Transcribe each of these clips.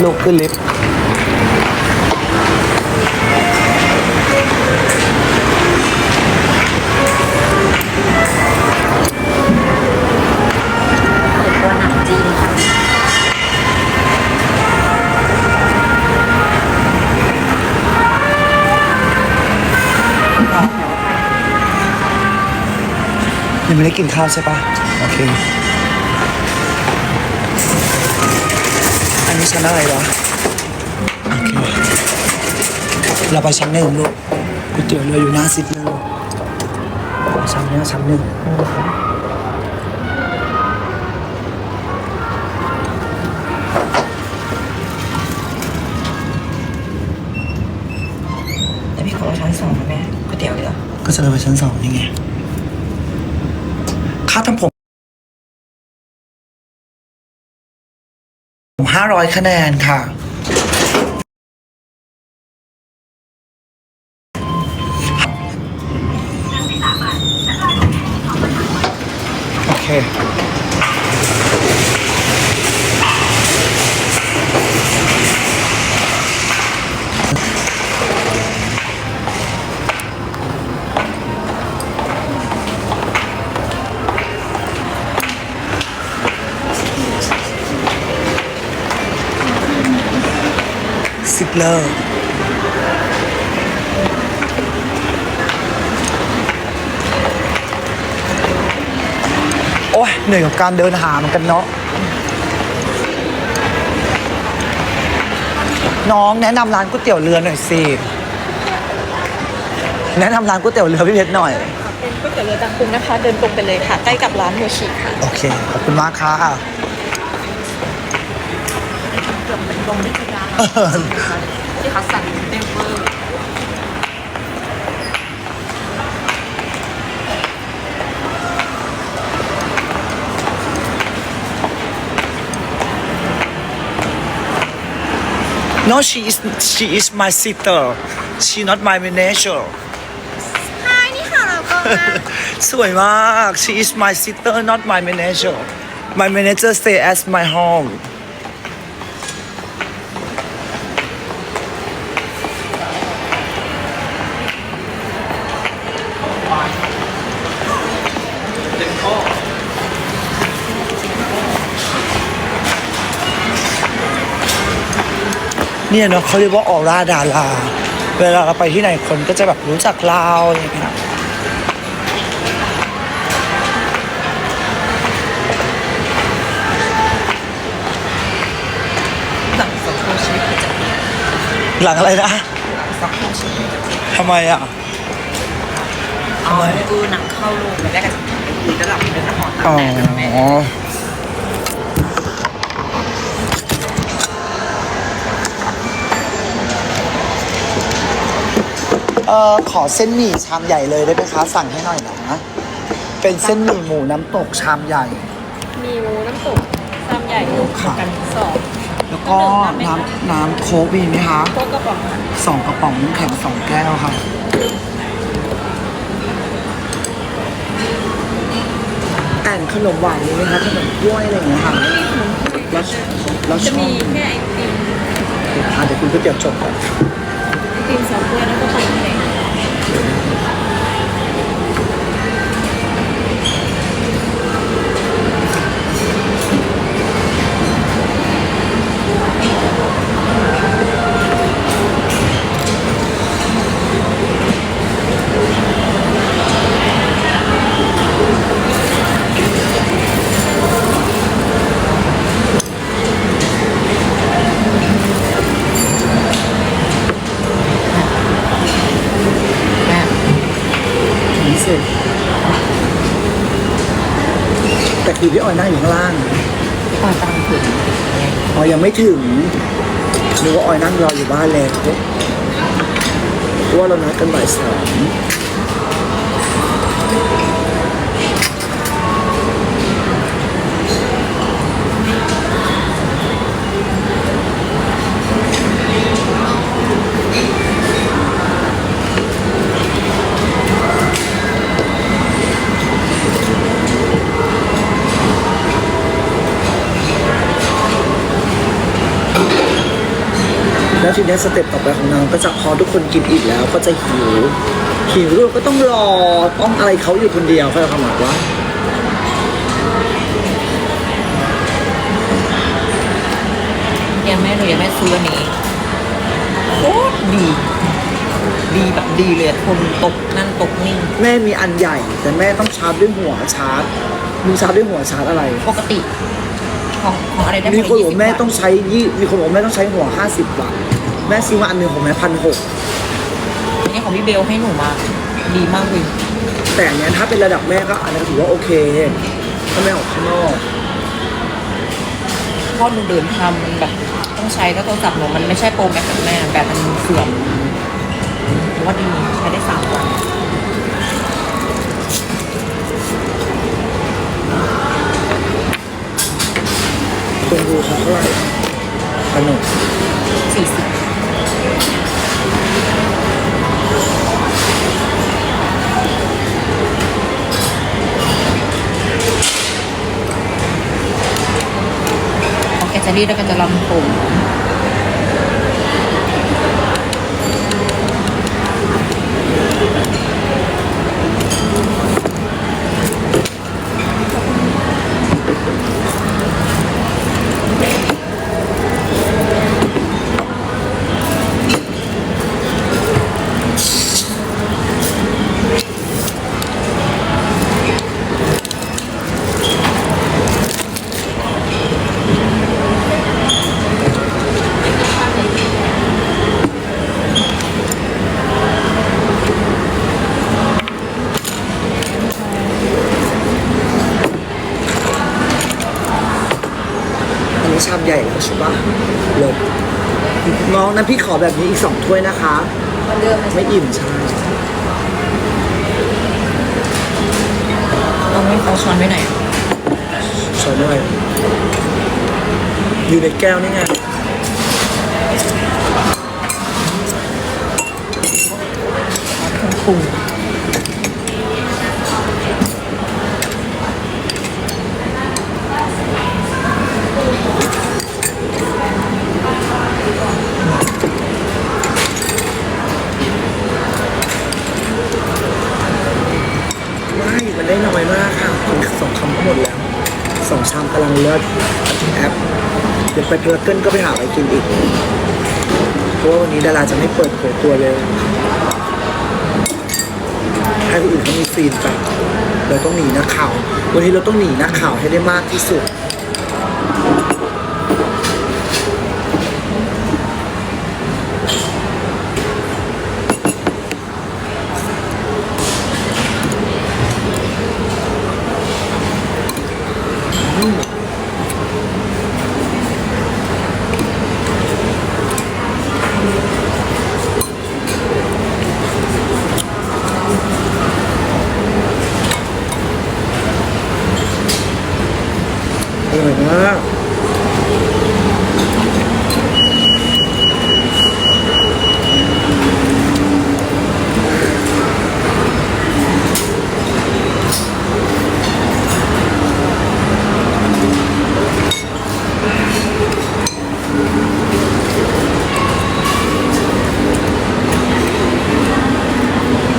ลูกขึ้นลิฟต์ตัวหนังจีนค่ะยังไม่ได้กินข้าวใช่ปะโอเค ชั้นอะไรวะโอเคเราไปชั้นหนึ่งลูกก๋วยเตี๋ยวเรืออยู่หน้าสิบเลยชั้นเนี้ยชั้นหนึ่งแล้วพี่ขอชั้นสองนะแม่ก๋วยเตี๋ยวเรือก็จะเลยไปชั้นสองนี่ไง 500 คะแนนค่ะ สิบเลอร์โอ้ยเหนื่อยกับการเดินหาเหมือนกันเนาะน้องแนะนำร้านก๋วยเตี๋ยวเรือหน่อยสิแนะนำร้านก๋วยเตี๋ยวเรือพี่เพชรหน่อยเป็นก๋วยเตี๋ยวเรือจังกุงนะคะ เดินตรงไปเลยค่ะ ใกล้กับร้านโมชิค่ะ โอเค ขอบคุณมากค่ะ ลงไม่ธรรมดาที่เขาสั่งเต็มเวอร์ No she is she is my sister she not my manager นี่ค่ะเราก็ สวยมาก she is my sister not my manager my manager stay at my home เนี่ยเนาะเขาเรียกว่าออร่าดารา เวลาเราไปที่ไหนคนก็จะแบบรู้จักเราอย่างเงี้ยหลังสองโมชีวิตจะหลังอะไรนะสองโมชีวิตทำไมอะอ๋อดูหนังเข้าโรงไปได้กันดีระดับเดินหอตาอ๋อแตกนะแม่เอ อขอเส้นหมี่ชามใหญ่เลยได้ไหมคะ สั่งให้หน่อยนะ เป็นเส้นหมี่หมูน้ำตกชามใหญ่ มีหมูน้ำตกชามใหญ่เหมือนกันสองแล้วก็น้ำน้ำโค้กมีไหมคะโต๊ะกระป๋องค่ะสองกระป๋องน้ำแข็งสองแก้วค่ะ แต่งขนมหวานมีไหมคะขนมกล้วยอะไรอย่างเงี้ยค่ะแล้วแล้วชจะอบมีแค่ไอติมอะเดี๋ยวคุณก๋วยเตี๋ยวจบก่อน ไอติมสองถ้วยแล้วก็ขนม ถึงสิแต่คือพี่ออยนั่งอยู่ข้างล่างปลากำลังถึงออยยังไม่ถึงนึกว่าออยนั่งรออยู่บ้านแล้วเพราะว่าเรานัดกันบ่ายสาม แล้วทีเนี้ยสเต็ปต่อไปของนางก็จะพอทุกคนกินอิ่มแล้วก็จะหิวหิวลูกก็ต้องรอต้องอะไรเขาอยู่คนเดียวเขาจะทำหมายว่าเนี่ยแม่หนูอยากแม่ซื้ออันนี้โคตรดี ดีแบบดีเลยอะทนตกนั่นตกนี่แม่มีอันใหญ่ แต่แม่ต้องชาร์จด้วยหัวชาร์จมึงชาร์จด้วยหัวชาร์จอะไร ปกติ ของของอะไรได้มีคนบอกยี่ว่าแม่ต้องใช้ยี่มีคนบอกว่าแม่ต้องใช้หัวห้าสิบบาทแม่ซื้อมาอันหนึ่งของแม่พันหกอันนี้ของพี่เบลให้หนูมา ดีมากเลยแต่อันเนี้ยถ้าเป็นระดับแม่ก็อันนี้นถือว่าโอเคถ้าแม่ออกข้างนอกเพราะหนูเดินทำมันแบบ ต้องใช้ก็โทรศัพท์หนูมันไม่ใช่โปรแม็กกับแม่แบบมันเสื่อมหรือว่าดีใช้ได้สามวันคนดูเขาเท่าไหร่พันหนึ่งสี่สิบของแก จะรีดแล้วก็จะลำผม อันนี้ชามใหญ่แล้วใช่ปะเลย น้องนะพี่ขอแบบนี้อีกสองถ้วยนะคะไม่อิ่มใช่ต้องให้เขาช้อนไว้ไหนอยอะช้อนด้วยอยู่ในแก้วนี่ไงเครื่องปรุง ไม่มันได้น้อยมากค่ะกินสองคำก็หมดแล้วสองชามกำลังเลิศแอป เพื่อเกิลก็ไปหาอะไรกินอีก เพราะว่าวันนี้ดาราจะไม่เปิดเผยตัวเลย ให้คนอื่นเขามีซีนไปเราต้องหนีนักข่าว วันนี้เราต้องหนีนักข่าวให้ได้มากที่สุด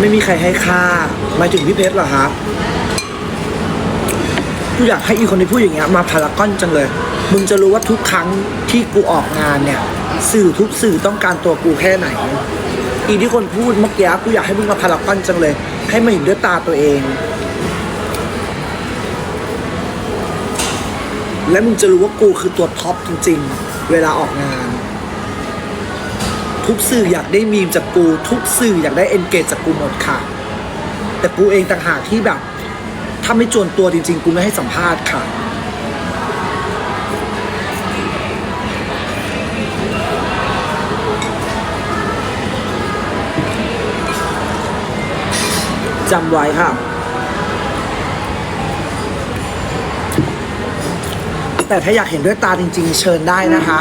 ไม่มีใครให้ค่าหมายถึงพี่เพชรเหรอครับกูอยากให้อีคนที่พูดอย่างเงี้ยมาพารากอนจังเลย มึงจะรู้ว่าทุกครั้งที่กูออกงานเนี่ย สื่อทุกสื่อต้องการตัวกูแค่ไหน อีที่คนพูดเมื่อกี้กูอยากให้มึงมาพารากอนจังเลย ให้มาเห็นด้วยตาตัวเอง และมึงจะรู้ว่ากูคือตัวท็อปจริง ๆ เวลาออกงาน ทุกสื่ออยากได้มีมจากกู ทุกสื่ออยากได้เอนเกจจากกูหมดค่ะ แต่กูเองต่างหากที่แบบ ถ้าไม่จวนตัวจริง ๆ กูไม่ให้สัมภาษณ์ค่ะ จำไว้ค่ะ แต่ถ้าอยากเห็นด้วยตาจริง ๆ เชิญได้นะคะ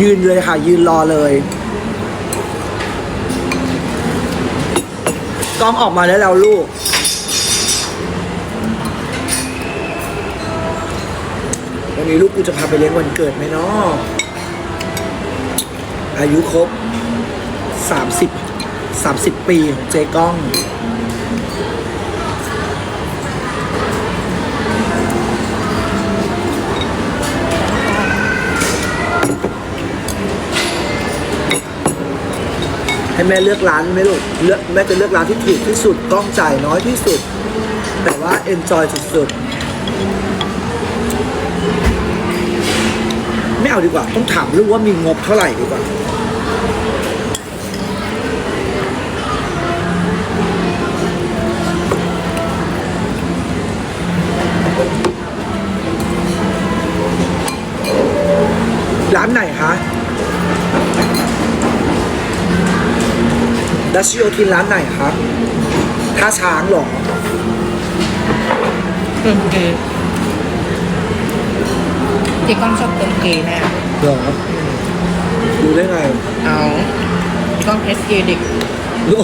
ยืนเลยค่ะ ยืนรอเลย กล้อมออกมาได้แล้วลูก วันนี้ลูกกูจะพาไปเลี้ยงวันเกิดไหมเนาะอายุครบสามสิบสามสิบปีของเจ๊ก้อง ให้แม่เลือกร้านไหมลูกเลือกแม่จะเลือกร้านที่ถูกที่สุดกล้องจ่ายน้อยที่สุด แต่ว่าเอนจอยสุดๆ ไม่เอาดีกว่า ต้องถามลูกว่ามีงบเท่าไหร่ดีกว่า ดัชโยทินร้านไหนคะท่าช้างเหรอเติมเกย์เจ๊ก้องชอบเติมเกย์แน่เหรอดูได้ไงเอาก้องเอสเกเด็กโอ้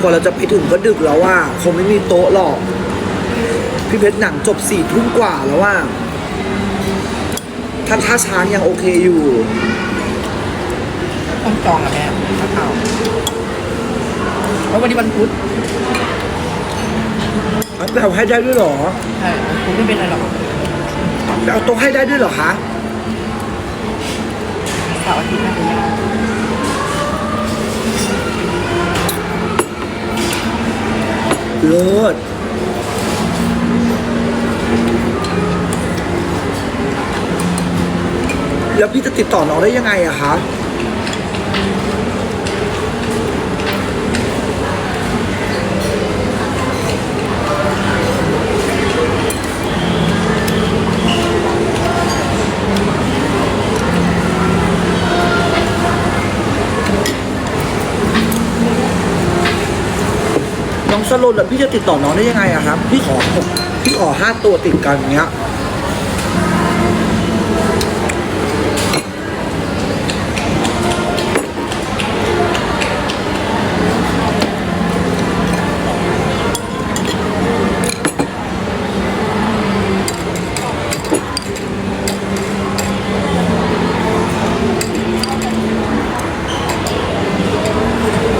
โหรัดอาวก่อนเราจะไปถึงก็ดึกแล้วว่าคงไม่มีโต๊ะหรอก พี่เพชรหนังจบสี่ทุ่มกว่าแล้วว่าท่านท่าช้างยังโอเคอยู่ต้องจองกับแม่ถ้าเอาเพราะวันนี้วันพุธเอาไปเอาให้ได้ด้วยเหรอใช่วันพุธไม่เป็นไรหรอกไปเอาโต๊ะให้ได้ด้วยเหรอคะเสาร์อาทิตย์น่าจะยาก เลิศแล้วพี่จะติดต่อน้องได้ยังไงอะคะ ลนแล้วพี่จะติดต่อน้องได้ยังไงอะครับ พี่ขอหกพี่ขอห้าตัวติดกันอย่างเงี้ย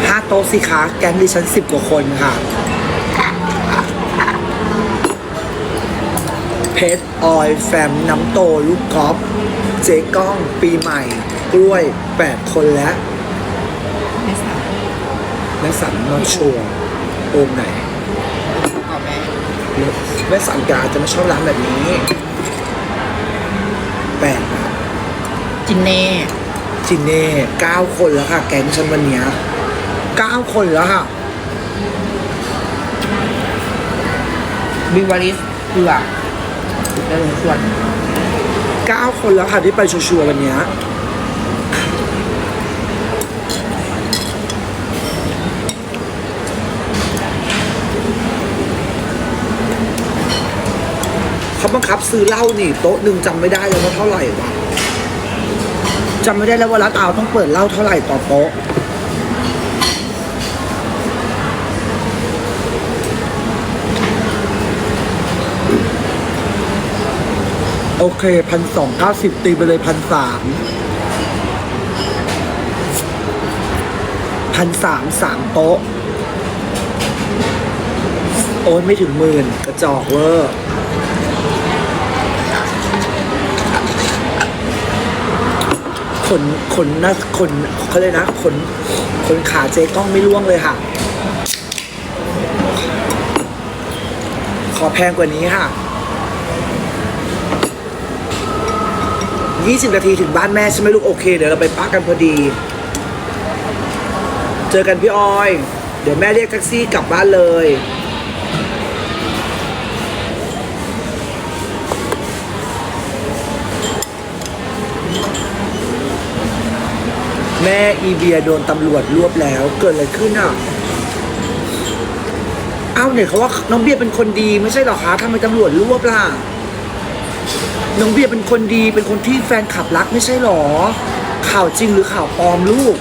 ห้าโต๊ะสิคะแก๊งดิฉันสิบกว่าคนค่ะ เพชรออย แฟม น้ำโต ลูกกอล์ฟเจ๊ก้อง ปีใหม่ กล้วย 8 คนแล้วไม่สาวแม่สันนอชัวร์โอมไหนเอาแม่แม่สันกาจะไม่ชอบร้านแบบนี้แปดนะจินเน่จินเน่เก้าคนแล้วค่ะ แก๊งฉันวันเนี้ยเก้าคนแล้วค่ะ บิวาริสเผือก ได้ลงส่วนเก้าคนแล้วค่ะที่ไปชัวร์ๆวันเนี้ยเขาบังคับซื้อเหล้านี่โต๊ะหนึ่งจำไม่ได้แล้วว่าเท่าไหร่วะจำไม่ได้แล้วว่าร้านอาวต้องเปิดเหล้าเท่าไหร่ต่อโต๊ะ โอเคพันสองเก้าสิบตีไปเลยพันสามพันสามสามโต๊ะ โอ้ยไม่ถึงหมื่นกระจอกเวอร์ขนขนนะขนเขาเลยนะขนขนขาเจ๊กล้องไม่ล่วงเลยค่ะ ขอแพงกว่านี้ค่ะ 20 นาทีถึงบ้านแม่ใช่ไหมลูกโอเค เดี๋ยวเราไปปักกันพอดี เจอกันพี่ออย เดี๋ยวแม่เรียกแท็กซี่กลับบ้านเลย แม่อีเบียโดนตำรวจรวบแล้วเกิดอะไรขึ้นอะเอ้าเนี่ยเขาว่าน้องเบียเป็นคนดีไม่ใช่หรอคะทำไมตำรวจรวบล่ะ น้องเบียร์เป็นคนดีเป็นคนที่แฟนคลับรักไม่ใช่หรอ ข่าวจริงหรือข่าวปลอมลูก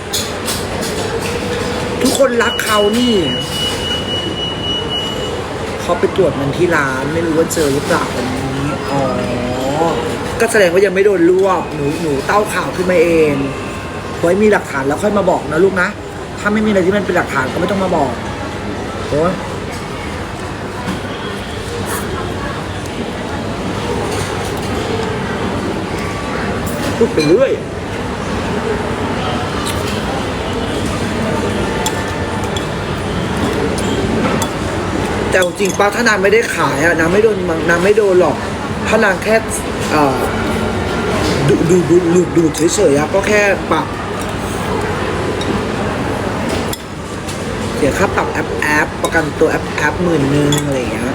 ทุกคนรักเขานี่เขาไปตรวจมันที่ร้าน ไม่รู้ว่าเจอหรือเปล่าวันนี้ อ๋อ ก็แสดงว่ายังไม่โดนรวบหนูหนูเต้าข่าวขึ้นมาเองไว้มีหลักฐานแล้วค่อยมาบอกนะลูกนะ ถ้าไม่มีอะไรที่มันเป็นหลักฐานก็ไม่ต้องมาบอกโอ้ พูดไปเรื่อยแต่จริงป้าถ้านางไม่ได้ขายอะนางไม่โดนนางไม่โดนหรอกถ้านางแค่ดูดูดูดูดูเฉยๆอะก็แค่ปรับเสียค่าปรับแอปแอปประกันตัวแอปแอปหมื่นหนึ่งอะไรอย่างเงี้ย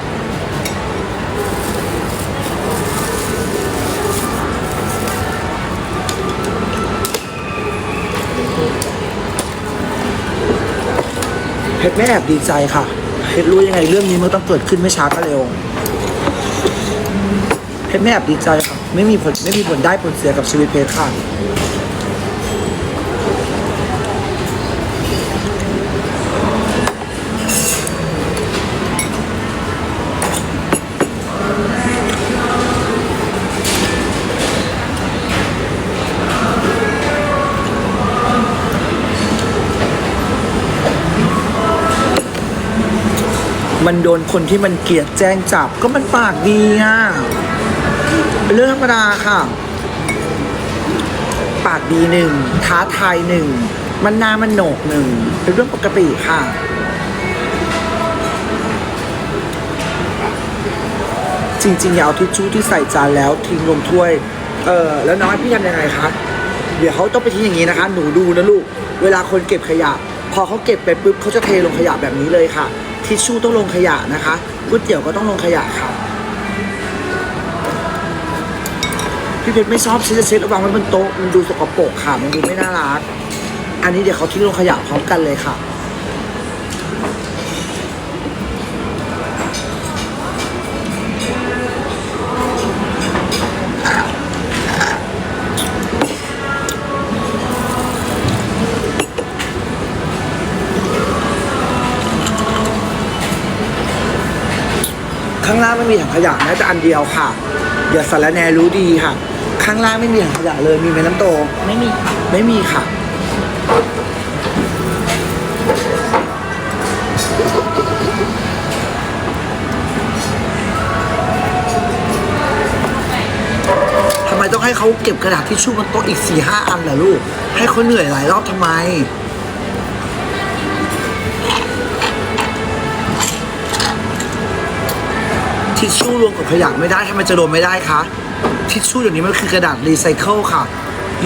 เพชรไม่แอบดีใจค่ะเพชรรู้ยังไงเรื่องนี้มันต้องเกิดขึ้นไม่ช้าก็เร็วเพชรไม่แอบดีใจค่ะไม่มีผลไม่มีผลได้ผลเสียกับชีวิตเพชรค่ะ มันโดนคนที่มันเกลียดแจ้งจับก็มันปากดีอะเป็นเรื่องธรรมดาค่ะ ปากดีหนึ่งท้าทายหนึ่งมันนามันโหนกหนึ่งเป็นเรื่องปกติค่ะจริงๆอย่าเอาทิชชู่ที่ใส่จานแล้วทิ้งลงถ้วย เออแล้วน้อยพี่ทำยังไงคะ เดี๋ยวเขาต้องไปทิ้งอย่างนี้นะคะ หนูดูนะลูก เวลาคนเก็บขยะ พอเขาเก็บไปปุ๊บเขาจะเทลงขยะแบบนี้เลยค่ะ ทิชชู่ต้องลงขยะนะคะก๋วยเตี๋ยวก็ต้องลงขยะค่ะพี่เพชรไม่ชอบเช็ดเช็ดระวังไว้บนโต๊ะมันดูสกปรกค่ะมันดูไม่น่ารัก อันนี้เดี๋ยวเขาทิ้งลงขยะพร้อมกันเลยค่ะ ข้างล่างไม่มีถังขยะแม้แต่อันเดียวค่ะเดี๋ยวสารแนรู้ดีค่ะ ข้างล่างไม่มีถังขยะเลยมีไหมน้ำโต ไม่มีไม่มีค่ะ ทำไมต้องให้เขาเก็บกระดาษทิชชู่บนโต๊ะอีกสี่ห้าอันล่ะลูก ให้เขาเหนื่อยหลายรอบทำไม ทิชชู่รวมกับขยะไม่ได้ทำไมจะรวมไม่ได้คะทิชชู่เดี๋ยวนี้มันคือกระดาษรีไซเคิลค่ะ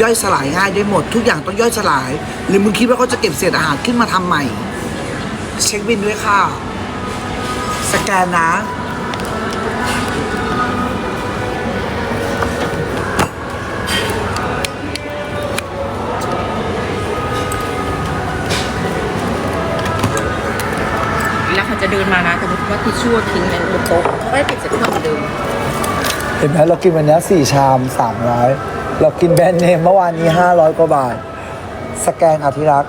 ย่อยสลายง่ายได้หมด ทุกอย่างต้องย่อยสลาย หรือมึงคิดว่าเขาจะเก็บเศษอาหารขึ้นมาทำใหม่ เช็คบินด้วยค่ะ สแกนนะ เขาจะเดินมานะสมมติว่าทิชชู่ทิ้งในบนโต๊ะเขาก็ได้เก็บใส่ถ้วยเหมือนเดิมเห็นไหมเรากินวันนี้สี่ชามสามร้อยเรากินแบรนด์เนมเมื่อวานนี้ห้าร้อยกว่าบาท สแกนอาทิรัก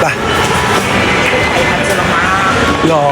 ไปไอ้พัชรมาหรอ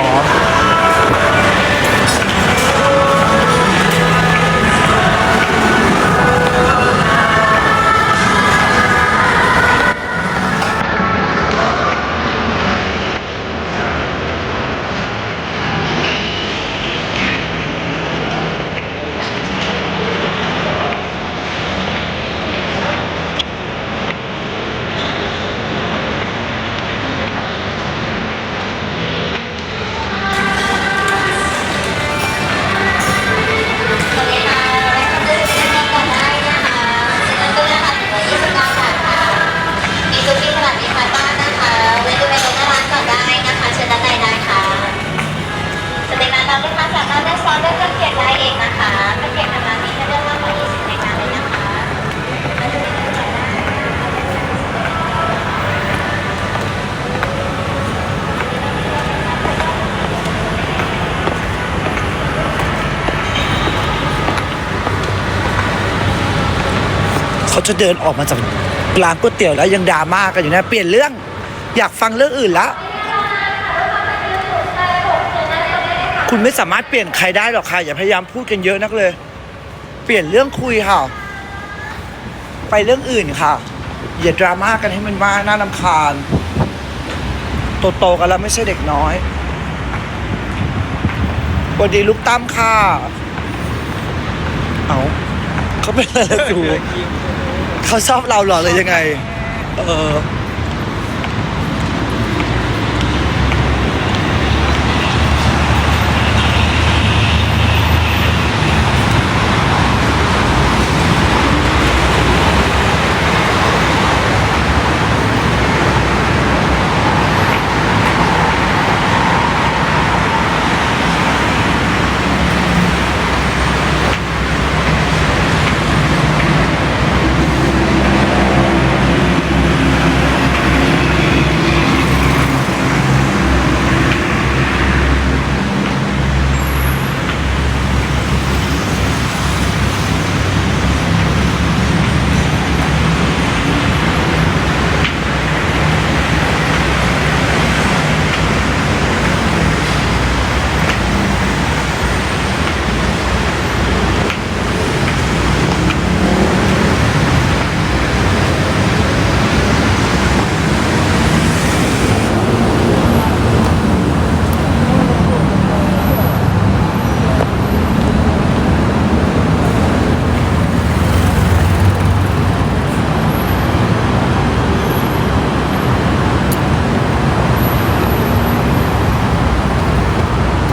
เขาจะเดินออกมาจากร้านก๋วยเตี๋ยวแล้วยังดราม่ากันอยู่นะ เปลี่ยนเรื่องอยากฟังเรื่องอื่นละ คุณไม่สามารถเปลี่ยนใครได้หรอกค่ะ อย่าพยายามพูดกันเยอะนักเลย เปลี่ยนเรื่องคุยค่ะ ไปเรื่องอื่นค่ะ อย่าดราม่ากันให้มันมาน่ารำคาญโตๆกันแล้วไม่ใช่เด็กน้อยสวัสดีลูกตั้มค่ะ เอาเขาเป็นอะไรจู เขาชอบเราเหรอเลยยังไง เออ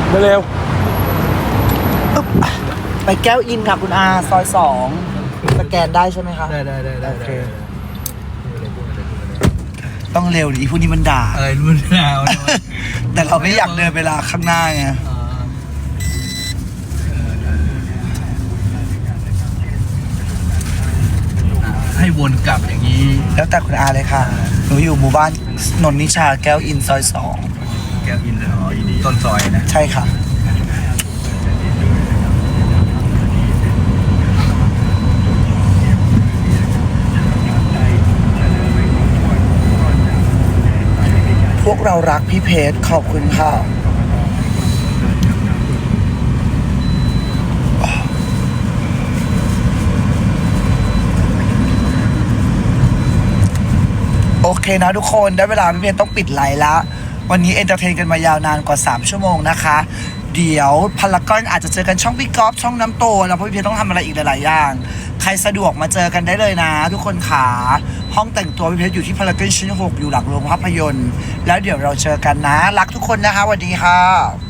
เร็วอึ๊บไปแก้วอินค่ะคุณอาซอยสองสแกนได้ใช่ไหมคะ ได้ได้ได้ได้โอเค ต้องเร็วดิพวกนี้มันด่า อะไรรุ่นราวนะวะแต่เราไม่อยากเดินเวลาข้างหน้าไงอ่าให้วนกลับอย่างนี้ แล้วแต่คุณอาเลยค่ะ หนูอยู่หมู่บ้านนนนิชาแก้วอินซอยสองแก้วอินเลยอ๋อต้นซอยนะใช่ค่ะ พวกเรารักพี่เพชรขอบคุณค่ะโอเคนะทุกคนได้เวลาพี่เพชรต้องปิดไลน์แล้ว วันนี้เอนเตอร์เทนกันมายาวนานกว่า 3 ชั่วโมงนะคะ เดี๋ยวพารากอนอาจจะเจอกันช่องพี่กอล์ฟช่องน้ำโต แล้วพี่เพชรต้องทำอะไรอีกหลายๆอย่าง ใครสะดวกมาเจอกันได้เลยนะ ทุกคนขาห้องแต่งตัวพี่เพชรอยู่ที่พารากอนชั้น6อยู่หลังโรงภาพยนตร์ แล้วเดี๋ยวเราเจอกันนะ รักทุกคนนะคะสวัสดีค่ะ